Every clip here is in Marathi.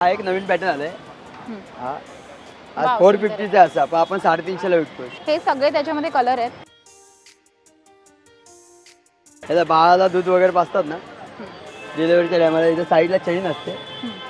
हा एक नवीन पॅटर्न आलाय. हा. आज फोर सुंदर फिफ्टीचा असं पण आपण साडेतीनशेला विकतो हे सगळे त्याच्यामध्ये कलर आहेत. त्याला बाळाला दूध वगैरे पाजतात ना डिलिव्हरीच्या टायमाला इथे साईडला चेन असते.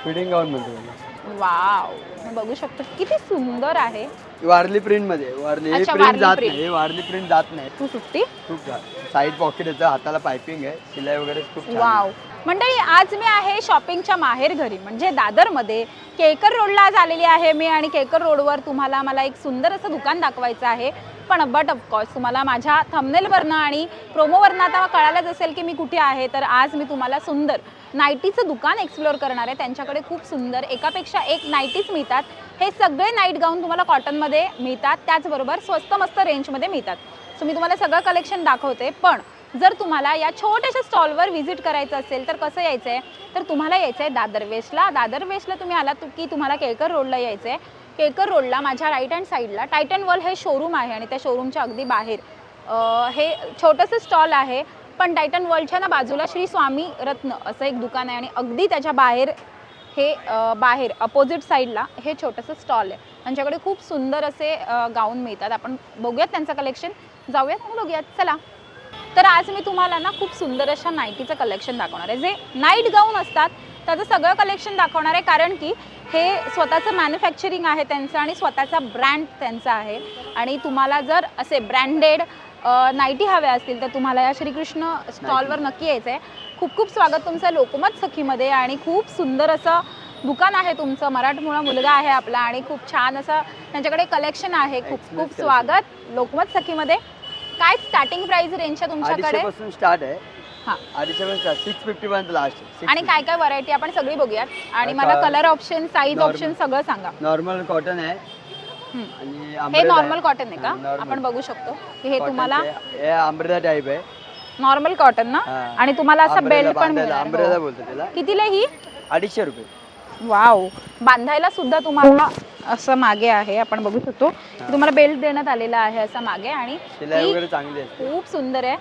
फिडिंग गाऊन म्हणतो त्याला. वाव. बघू शकतो. किती सुंदर आहे. वारली प्रिंटमध्ये. वारली हे अच्छा, प्रिंट वारली जात print. नाही. हे वारली प्रिंट जात नाही. टू फिफ्टी खूप साईड पॉकेट येतं. हाताला पायपिंग आहे. शिलाई वगैरे खूप छान आहे. वाव. मंडळी आज मी आहे शॉपिंगच्या माहेर घरी. म्हणजे दादरमध्ये केकर रोडला आज आलेली आहे मी आणि केकर रोडवर तुम्हाला मला एक सुंदर असं दुकान दाखवायचं आहे. पण बट ऑफकोर्स तुम्हाला माझ्या थमनेलवरनं आणि प्रोमोवरनं आता कळायलाच असेल की मी कुठे आहे. तर आज मी तुम्हाला सुंदर नाईटीचं दुकान एक्सप्लोअर करणार आहे. त्यांच्याकडे खूप सुंदर एकापेक्षा एक नाईटीच मिळतात. हे सगळे नाईट गाऊन तुम्हाला कॉटनमध्ये मिळतात. त्याचबरोबर स्वस्त मस्त रेंजमध्ये मिळतात. सो मी तुम्हाला सगळं कलेक्शन दाखवते. पण जर तुम्हाला या छोट्याशा स्टॉलवर व्हिजिट करायचं असेल तर कसं यायचं आहे तर तुम्हाला यायचं आहे दादर वेस्टला. दादर वेस्टला तुम्ही आलात की तुम्हाला केळकर रोडला यायचं आहे केळकर रोडला माझ्या राईट हँड साईडला टायटन वर्ल्ड हे शोरूम आहे आणि त्या शोरूमच्या अगदी बाहेर. हे छोटंसं स्टॉल आहे पण टायटन वर्ल्डच्या ना बाजूला श्री स्वामी रत्न असं एक दुकान आहे आणि अगदी त्याच्या बाहेर हे बाहेर अपोजिट साईडला हे छोटंसं स्टॉल आहे. त्यांच्याकडे खूप सुंदर असे गाऊन मिळतात. आपण बघूयात त्यांचं कलेक्शन जाऊयात बघूयात. चला. तर आज मी तुम्हाला ना खूप सुंदर अशा नाईटीचं कलेक्शन दाखवणार आहे. जे नाईट गाऊन असतात त्याचं सगळं कलेक्शन दाखवणार आहे. कारण की हे स्वतःचं मॅन्युफॅक्चरिंग आहे त्यांचं आणि स्वतःचा ब्रँड त्यांचा आहे. आणि तुम्हाला जर असे ब्रँडेड नाईटी हव्या असतील तर तुम्हाला या श्रीकृष्ण स्टॉलवर नक्की यायचं आहे खूप खूप स्वागत तुमचं लोकमत सखीमध्ये आणि खूप सुंदर असं दुकान आहे तुमचं. मराठमोळा मुलगा आहे आपला आणि खूप छान असं त्यांच्याकडे कलेक्शन आहे. खूप खूप. स्वागत लोकमत सखीमध्ये. काय स्टार्टिंग प्राइस रेंजच्या तुमच्याकडे? अडीचशे पासून स्टार्ट आहे. हां. अडीचशे स्टार्ट सिक्स फिफ्टी पर्यंत लास्ट आणि काय काय व्हरायटी आपण सगळी बघूयात. आणि मला colour option size normal. Option सगळं सांगा. नॉर्मल कॉटन आहे. हम्म. आणि हे umbrella नॉर्मल आहे. कॉटन आहे का? normal. आपण बघू शकतो. की हे Cotton तुम्हाला चे- हे टाईप आहे. नॉर्मल कॉटन ना? हां. आणि तुम्हाला असं बेल्ट पण मिळणार. हो. बोलतो त्याला. कितीला ही? अडीचशे रुपये. वाव. बांधायला सुद्धा तुम्हाला असं मागे आहे आपण बघू शकतो. की तुम्हाला बेल्ट देण्यात आलेला आहे असं मागे आणि खूप सुंदर आहे.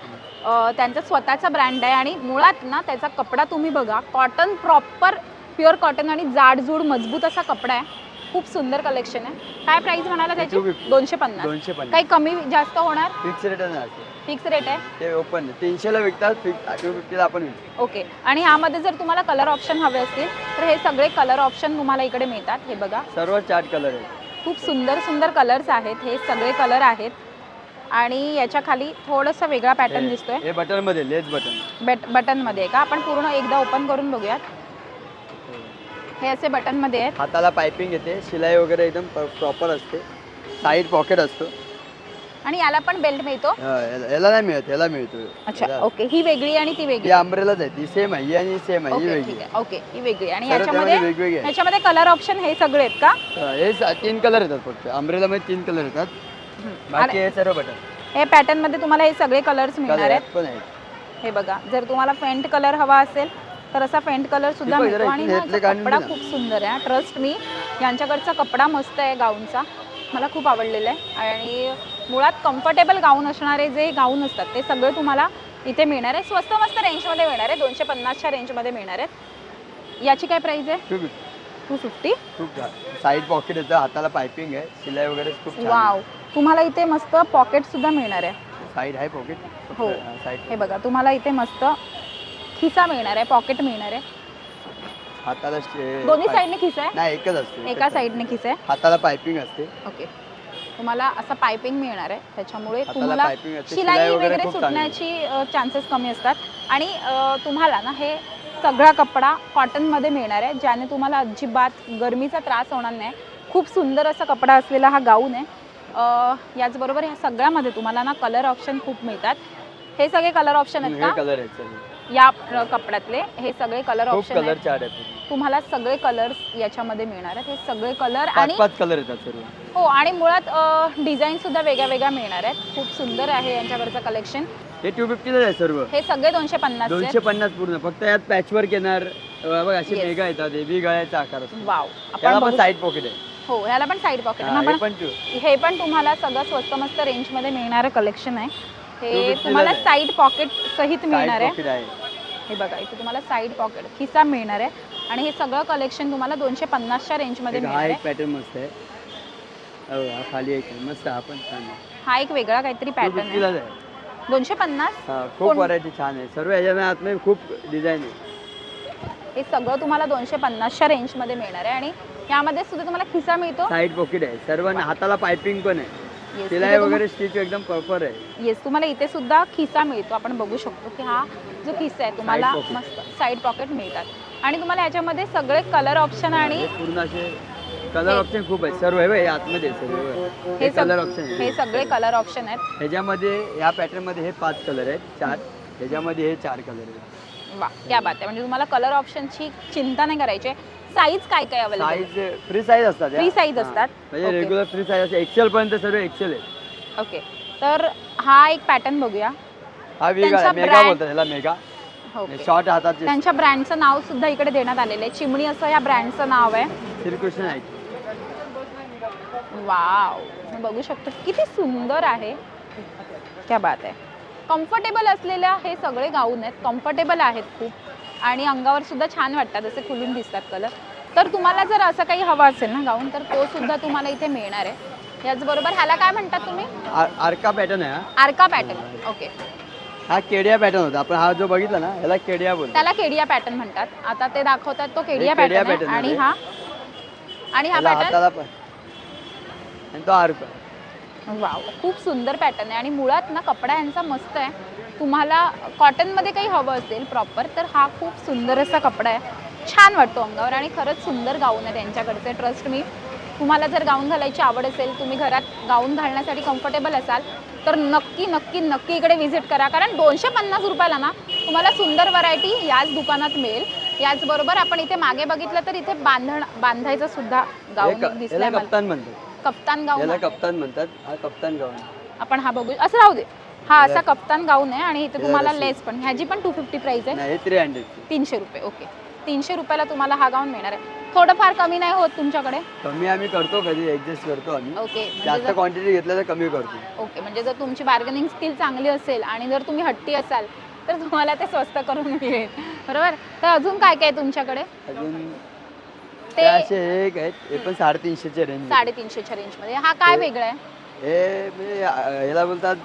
त्यांचा स्वतःचा ब्रँड आहे आणि मुळात ना त्याचा कपडा तुम्ही बघा कॉटन प्रॉपर प्युअर कॉटन आणि जाडजूड मजबूत असा कपडा आहे. खूप सुंदर कलेक्शन आहे. काय प्राइस म्हणाला त्याची? 250. दोनशे पन्नास दोनशे पन्नास काही कमी जास्त होणार? फिक्स रेट फिक्स रेट आहे? ते ओपन तीनशेला विकतात फिक्स टू फिफ्टीला आपण विकतो. ओके आणि ह्यामध्ये जर तुम्हाला कलर ऑप्शन हवे असतील तर हे सगळे कलर ऑप्शन तुम्हाला इकडे मिळतात. हे बघा. सर्व चार्ट कलर आहे खूप सुंदर सुंदर कलर्स आहेत. हे सगळे कलर आहेत. आणि याच्या खाली थोडंसं वेगळा पॅटर्न दिसतोय. हे बटनमध्ये लेस बटन बट बटनमध्ये आहे का? आपण पूर्ण एकदा ओपन करून बघूयात. हे असे बटनमध्ये आहेत. हाताला पायपिंग येते शिलाई वगैरे एकदम प्रॉपर असते. साईड पॉकेट असतो. आणि याला पण बेल्ट मिळतो? हा, याला नाही मिळत याला मिळतो. अच्छा ओके ही वेगळी आणि ती ही वेगळी आहे ती सेम आहे ही आणि सेम आहे ही वेगळी. ओके ही वेगळी. आणि याच्यामध्ये. याच्यामध्ये कलर ऑप्शन हे सगळे आहेत का? हा, तीन कलर येतात फक्त. आंब्रेला मध्ये तीन कलर येतात. बाकी हे सर्व बटन. हे पॅटर्नमध्ये तुम्हाला हे सगळे कलर्स मिळणार आहेत. हे बघा जर तुम्हाला फेंट कलर हवा असेल तर असा फेंट कलर सुद्धा मिळतो. आणि कपडा. खूप सुंदर आहे. ट्रस्ट मी यांच्याकडचा कपडा मस्त आहे गाऊनचा. मला खूप आवडलेला आहे. आणि मुळात कम्फर्टेबल गाऊन असणारे जे गाऊन असतात ते सगळे तुम्हाला इथे मिळणार आहे. स्वस्त मस्त रेंजमध्ये मिळणार आहे. दोनशे पन्नासच्या रेंजमध्ये मिळणार आहेत. याची काय प्राईस आहे? टू फिफ्टी साईड पॉकेट येतं हाताला पायपिंग आहे. शिलाई वगैरे खूप वाव तुम्हाला इथे मस्त पॉकेट सुद्धा मिळणार आहे. साईड आहे पॉकेट हो. साईड हे बघा तुम्हाला इथे मस्त खिसा मिळणार आहे पॉकेट मिळणार आहे. हाताला दोन्ही पाय- साईडने खिसा आहे? नाही एकच असते एका साईडने खिसा आहे. हाताला पायपिंग असते. ओके. तुम्हाला असं पायपिंग मिळणार आहे त्याच्यामुळे हाताला तुम्हाला असते शिलाई शिलाई वगैरे वगैरे खूप चांगली सुटण्याची चान्सेस कमी असतात. आणि अ, तुम्हाला ना हे सगळा कपडा कॉटनमध्ये मिळणार आहे ज्याने तुम्हाला अजिबात गरमीचा त्रास होणार नाही. खूप सुंदर असा कपडा असलेला हा गाऊन आहे. अ, याचबरोबर ह्या सगळ्यामध्ये तुम्हाला ना कलर ऑप्शन खूप मिळतात. हे सगळे कलर ऑप्शन आहेत हे का? कलर आहेत सर्व या कपड्यातले हे सगळे कलर खूप ऑप्शन कलर आहेत चार्ट आहेत. तुम्हाला सगळे कलर्स याच्यामध्ये मिळणार आहेत. हे सगळे कलर आणि पाच कलर येतात सर्व. हो आणि मुळात डिझाईन सुद्धा वेगळ्या वेगळ्या मिळणार आहेत. खूप सुंदर आहे यांच्याकडचं कलेक्शन हे टू फिफ्टीला आहे सर्व. हे सगळे दोनशे पन्नास दोनशे पन्नास पूर्ण. फक्त यात पॅचवर्क येणार. अं, बघ असे Yes. मेगा येतात. हेवी गळ्याचा आकार असतो. वाव त्याला आपण पण बघू- साईड पॉकेट आहे. हो ह्याला पण साईड पॉकेट हा, हे पण हे तुम्हाला सगळं स्वस्त मस्त रेंजमध्ये मिळणारं कलेक्शन आहे. हे 250 ला तुम्हाला आहे. साईड पॉकेट सहित मिळणार आहे. हे बघा इथे तुम्हाला साईड पॉकेट खिसा मिळणार आहे. आणि हे सगळं कलेक्शन तुम्हाला दोनशे पन्नासच्या रेंजमध्ये हा मिळणार एक आहे. पॅटर्न मस्त आहे. हो खाली एक मस्त हा पण छान आहे. हा एक वेगळा काहीतरी पॅटर्न आहे. 250 लाच आहे. दोनशे पन्नास? हा खूप व्हरायटी छान आहे. सर्व ह्याच्यामध्ये आतमध्ये खूप डिझाईन आहे. हे सगळं तुम्हाला दोनशे पन्नासच्या रेंजमध्ये मिळणार आहे. आणि यामध्ये सुद्धा तुम्हाला खिसा मिळतो. साईड पॉकेट आहे. सर्व हाताला पायपिंग पण आहे. Yes, तुम्हा- वगैरे स्टिच एकदम प्रॉपर आहे. येस तुम्हाला इथे सुद्धा खिसा मिळतो. आपण बघू शकतो की हा जो खिसा आहे तुम्हाला pocket. मस्त साईड पॉकेट मिळतात. आणि तुम्हाला याच्यामध्ये सगळे कलर ऑप्शन आणि पूर्ण असे कलर हे- ऑप्शन खूप आहे सर्व आहे बघ, हे आतमध्ये आहे सर्व हे हे कलर ऑप्शन हे सगळे कलर ऑप्शन आहेत. ह्याच्यामध्ये ह्या पॅटर्नमध्ये हे पाच कलर आहेत चार. ह्याच्यामध्ये हे चार कलर आहेत. वा क्या बात आहे. म्हणजे तुम्हाला कलर ऑप्शनची चिंता नाही करायची. साईज काय काय अवेलेबल साईज फ्री साईज असतात या. Free size हा. असतात. म्हणजे Okay. रेग्युलर फ्री साईज असते एक्सेल पर्यंत सर्व एक्सेल आहे ओके तर हा एक पॅटर्न बघूया. हा वेगळा त्यांचा मेगा brand- बोलतात ह्याला मेगा. ओके शॉर्ट हातात जे त्यांच्या ब्रँडचं नाव सुद्धा इकडे देण्यात आलेलं आहे. चिमणी असं या ब्रँडचं नाव आहे. श्रीकृष्ण आहे. वाव बघू शकतो. किती सुंदर आहे. क्या बात आहे. कम्फर्टेबल असलेल्या हे सगळे गाऊन आहेत. कम्फर्टेबल आहेत खूप. आणि अंगावर सुद्धा छान वाटतात असे खुलून दिसतात कलर तर तुम्हाला जर असं काही हवं असेल ना गाऊन तर तो सुद्धा तुम्हाला इथे मिळणार आहे. याचबरोबर ह्याला काय म्हणतात तुम्ही? आर- आरका पॅटर्न आहे. आर्का पॅटर्न ओके हा केडिया पॅटर्न होता. आपण हा जो बघितला ना ह्याला केडिया बोलतो त्याला केडिया पॅटर्न म्हणतात. आता ते दाखवतात तो केडिया पॅटर्न pattern आणि आहे. हा आणि हा पॅटर्न आणि तो आरका. वाव खूप सुंदर पॅटर्न आहे. आणि मुळात ना कपडा यांचा मस्त आहे. तुम्हाला कॉटनमध्ये काही हवं असेल प्रॉपर तर हा खूप सुंदर असा कपडा आहे. छान वाटतो अंगावर आणि खरंच सुंदर गाऊन आहे त्यांच्याकडचे. ट्रस्ट मी तुम्हाला जर गाऊन घालायची आवड असेल तुम्ही घरात गाऊन घालण्यासाठी कम्फर्टेबल असाल तर नक्की नक्की नक्की इकडे व्हिजिट करा. कारण दोनशे पन्नास रुपयाला ना तुम्हाला सुंदर व्हरायटी याच दुकानात मिळेल. याचबरोबर आपण इथे मागे बघितलं तर इथे बांधण बांधायचं सुद्धा गाऊन मला. कप्तान म्हणतात. कप्तान गाऊन. कप्तान म्हणतात. हा कप्तान गाऊन आपण हा बघू. असं राहू दे. हा असा कप्तान गाऊन आहे आणि इथे तुम्हाला. लेस पण. ह्याची पण टू फिफ्टी प्राइस आहे. थ्री हंड्रेड तीनशे रुपये ओके तीनशे रुपयाला तुम्हाला हा गाऊन मिळणार आहे. थोडंफार कमी नाही होत तुमच्याकडे? कमी आम्ही करतो कधी ऍडजस्ट करतो आम्ही. ओके म्हणजे जास्त क्वांटिटी घेतलं तर कमी करतो. ओके म्हणजे जर तुमची बार्गेनिंग स्किल चांगली असेल आणि जर तुम्ही हट्टी असाल तर तुम्हाला ते स्वस्त करून मिळेल. बरोबर? तर अजून काय काय तुमच्याकडे? अजून ते असे एक आहेत हे पण साडेतीनशेचे रेंज साडेतीनशेच्या रेंजमध्ये हा काय वेगळा आहे? हे अं, ह्याला बोलतात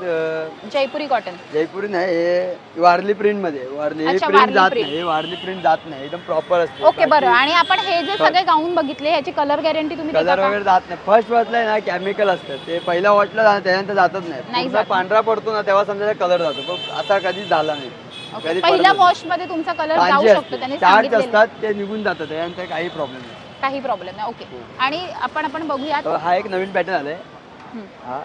जयपुरी कॉटन. जयपुरी नाही हे वारली प्रिंटमध्ये वारली अच्छा, प्रिंट वारली जात print. नाही हे वारली प्रिंट जात नाही एकदम प्रॉपर असते ओके बरं. आणि आपण हे जे सगळे गाऊन बघितले ह्याची कलर गॅरंटी तुम्ही देता कलर का? वगैरे जात नाही. फर्स्ट वॉचला आहे ना केमिकल असतं. ते पहिल्या वॉचला जाणं त्यानंतर जातच नाही. नाही पूर्ण जात. पांढरा पडतो ना तेव्हा समजा कलर जातो. पण असा कधीच झाला नाही. कधी पहिल्या पडत वॉशमध्ये तुमचा कलर जाऊ शकतो त्याने सांगितलेलं. असतात ते निघून जातात त्यानंतर काही प्रॉब्लेम नाही. काही प्रॉब्लेम नाही. ओके. हो. आणि आपण आपण बघूयात. तर हा एक नवीन पॅटर्न आलाय. हा.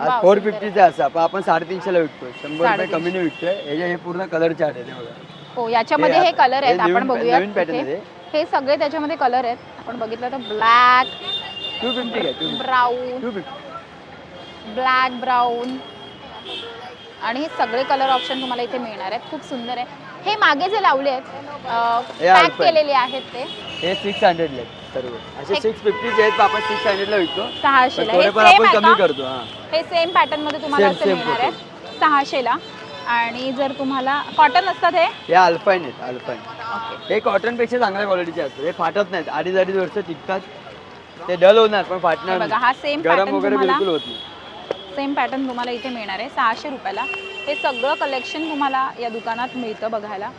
आज फोर फिफ्टीचा असं पण आपण साडेतीनशेला विकतोय. शंभर रुपये साडेतीनशे. कमीने विकतोय. हे पूर्ण कलर चार्ट आहे हो याच्यामध्ये हे हे आता- कलर आहेत आपण नवीन- बघूयात नवीन pattern इथे. आहे हे. सगळे त्याच्यामध्ये कलर आहेत. आपण बघितलं तर black two fifty two brown two fifty black brown आणि हे सगळे कलर ऑप्शन तुम्हाला इथे मिळणार आहेत. खूप सुंदर आहे. हे मागे जे लावले आहेत हे पॅक. केलेले आहेत ते. हे सिक्स हंड्रेडला आहेत सर्व. असे सिक्स फिफ्टीचे आहेत पण आपण सिक्स हंड्रेडला विकतो. सहाशेला. पण हे थोडेफार सेम आपण कमी आहे का करतो हा. हे सेम पॅटर्नमध्ये तुम्हाला Same, असं same मिळणार आहे. सहाशेला. आणि जर तुम्हाला कॉटन असतात हे? हे अल्पाईन आहेत अल्पाईन ओके हे कॉटनपेक्षा चांगल्या क्वालिटीचे असतात. हे फाटत नाहीत. अडीच अडीच वर्ष टिकतात. ते डल होणार पण फाटणार बघा. हा सेम गरम पॅटर्न वगैरे तुम्हाला बिलकुल होत नाही. सेम पॅटर्न तुम्हाला इथे मिळणार आहे सहाशे रुपयाला. हे सगळं कलेक्शन तुम्हाला या दुकानात मिळतं बघायला.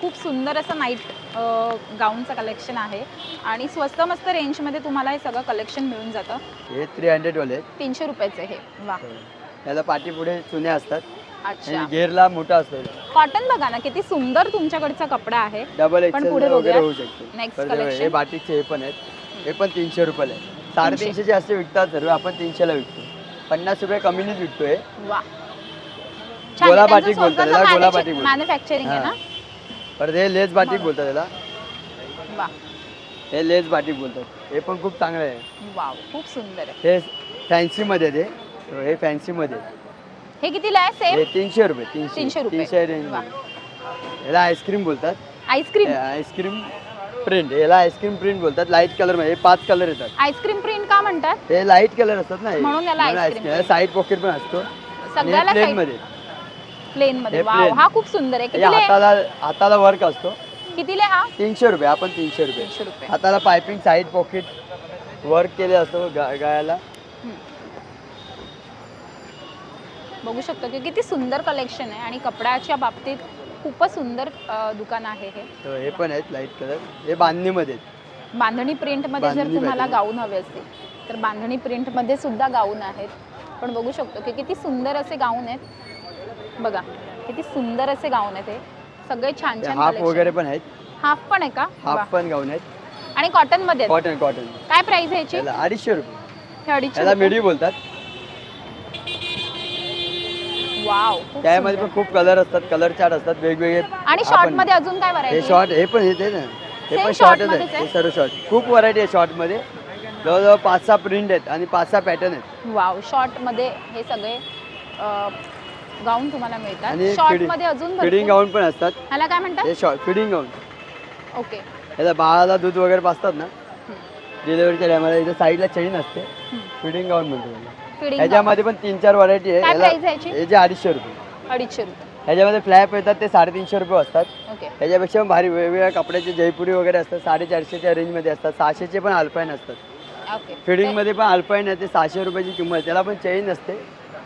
खूप सुंदर असं नाईट गाऊनचं कलेक्शन आहे आणि स्वस्त मस्त रेंजमध्ये तुम्हाला हे सगळं कलेक्शन मिळून जातं. हे थ्री हंड्रेड वाले आहेत. तीनशे रुपयाचे हे. वा. त्याला पाठी पुढे चुन्या असतात. अच्छा. घेरला मोठा असतो कॉटन बघा ना किती सुंदर तुमच्याकडचा कपडा आहे. डबल पण पुढे वगैरे. होऊ शकते. Next परत हे हे हे पण आहेत. हे पण तीनशे रुपयाला आहे साडेतीनशेचे असे विकतात सर्व आपण तीनशेला विकतो. पन्नास रुपये कमीनेच विकतोय. वा. गोला बाटिक बोलतात त्याला, गोला बाटिक बोलतात. मॅन्युफॅक्चरिंग आहे ना? परत हे लेस बाटिक बोलतात त्याला. वा. हे लेस बाटिक बोलतात. हे पण खूप चांगलं आहे. वाव खूप सुंदर आहे. हे फॅन्सीमध्ये ते. हे फॅन्सीमध्ये हे कितीला आहे? सेम हे तीनशे रुपये तीनशे. तीनशे रुपये. तीनशे रेंज वा. आईस्क्रीम बोलतात. Ice cream ice cream print याला आईस्क्रीम प्रिंट बोलतात. लाइट कलर हे पाच कलर येतात. आईस्क्रीम प्रिंट का म्हणतात? हे लाइट कलर असतात ना म्हणून याला ice cream साईड पॉकेट पण असतो. सगळ्याला प्लेन मध्ये. प्लेन मध्ये. हे वाव plain. हा खूप सुंदर आहे. हे कितीला? आहे? हाताला हाताला वर्क असतो. कितीले हा? तीनशे रुपये. आपण तीनशे रुपये. तीनशे रुपये. हाताला पायपिंग साईड पॉकेट वर्क केले असतो गा गायला. बघू शकतो की किती सुंदर कलेक्शन आहे. आणि कपड्याच्या बाबतीत खूपच सुंदर अ, दुकान आहे हे तर हे पण आहेत लाइट कलर हे बांधणीमध्ये आहेत. बांधणी प्रिंटमध्ये जर बांधणी तुम्हाला pattern. गाऊन हवे असतील तर बांधणी प्रिंटमध्ये सुद्धा गाऊन आहेत पण बघू शकतो की किती सुंदर असे गाऊन आहेत बघा किती सुंदर असे गाऊन आहेत हे सगळे छान छान हाफ collection. वगैरे पण आहेत हाफ पण आहे का वा. हाफ पण गाऊन आहेत आणि कॉटनमध्ये आहेत. कॉटन कॉटन काय प्राइस आहे याची याला अडीचशे रुपये हे अडीचशे याला रुपये. मिडी बोलतात वाव खूप त्यामध्ये सुंदर. पण खूप कलर असतात कलर चार्ट असतात वेगवेगळे. आणि शॉर्ट आपण- मध्ये अजून काय हे व्हरायटी शॉर्ट हे पण येते ना. हे Same पण short शॉर्टच मध्येच आहे? आहे? हे सर्व शॉर्ट खूप व्हरायटी आहे शॉर्टमध्ये जवळजवळ पाच सहा प्रिंट आहेत आणि पाच सहा पॅटर्न आहेत. वाव शॉर्टमध्ये हे सगळे गाऊन तुम्हाला मिळतात. आणि शॉर्टमध्ये अजून फिडिंग भरपूर- गाऊन पण असतात. ह्याला काय म्हणतात? हे शॉर्ट फिडिंग गाऊन ओके याला बाळाला दूध वगैरे पाजतात ना? डिलिव्हरीच्या टायमाला इथे साईडला चेन असते. हम्म. फिडिंग गाऊन म्हणतो. ह्याच्यामध्ये पण तीन चार व्हरायटी आहे. काय याला प्राइस आहे याची? हे जे अडीचशे रुपये. अडीचशे रुपये. ह्याच्यामध्ये फ्लॅप येतात ते साडेतीनशे रुपये असतात. ओके. ह्याच्यापेक्षा पण भारी वेगवेगळ्या कपड्याचे जयपुरी वगैरे असतात साडेचारशेच्या रेंजमध्ये असतात. सहाशेचे पण अल्पाईन असतात. ओके. फिडिंगमध्ये पण अल्पाईन आहे ते सहाशे रुपयाची किंमत आहे. त्याला पण चेन असते.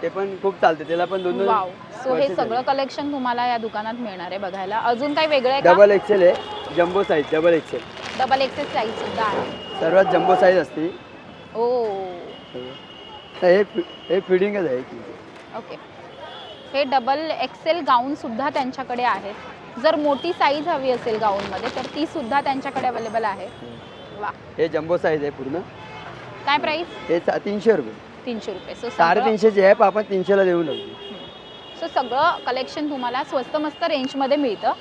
ते पण खूप चालते. त्याला पण दोन दोन वाव सो हे सगळं कलेक्शन तुम्हाला या दुकानात मिळणार आहे बघायला. अजून काही वेगळं आहे का? डबल एक्सेल आहे. Jumbo size double XL double excess size सुद्धा आहे. सर्वात जम्बो साईज असते. ओ तर हे हे फिडिंगच आहे की. ओके. हे डबल एक्सेल गाऊन सुद्धा त्यांच्याकडे आहेत जर मोठी साईज हवी असेल गाऊनमध्ये तर ती सुद्धा त्यांच्याकडे अवेलेबल आहे. वा. हे जम्बो साईज आहे पूर्ण. काय प्राइस हे सा- तीनशे रुपये. तीनशे रुपये. सो साडेतीनशेचे आहे पण आपण तीनशेला देऊन लागतो सो सगळं कलेक्शन तुम्हाला स्वस्त मस्त रेंजमध्ये मिळतं.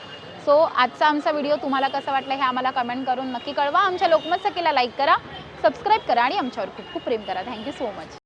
सो आजचा आमचा व्हिडिओ तुम्हाला कसा वाटला हे आम्हाला कमेंट करून नक्की कळवा. आमच्या लोकमत सखीला लाईक करा सबस्क्राईब करा आणि आमच्यावर खूप खूप प्रेम करा. Thank you so much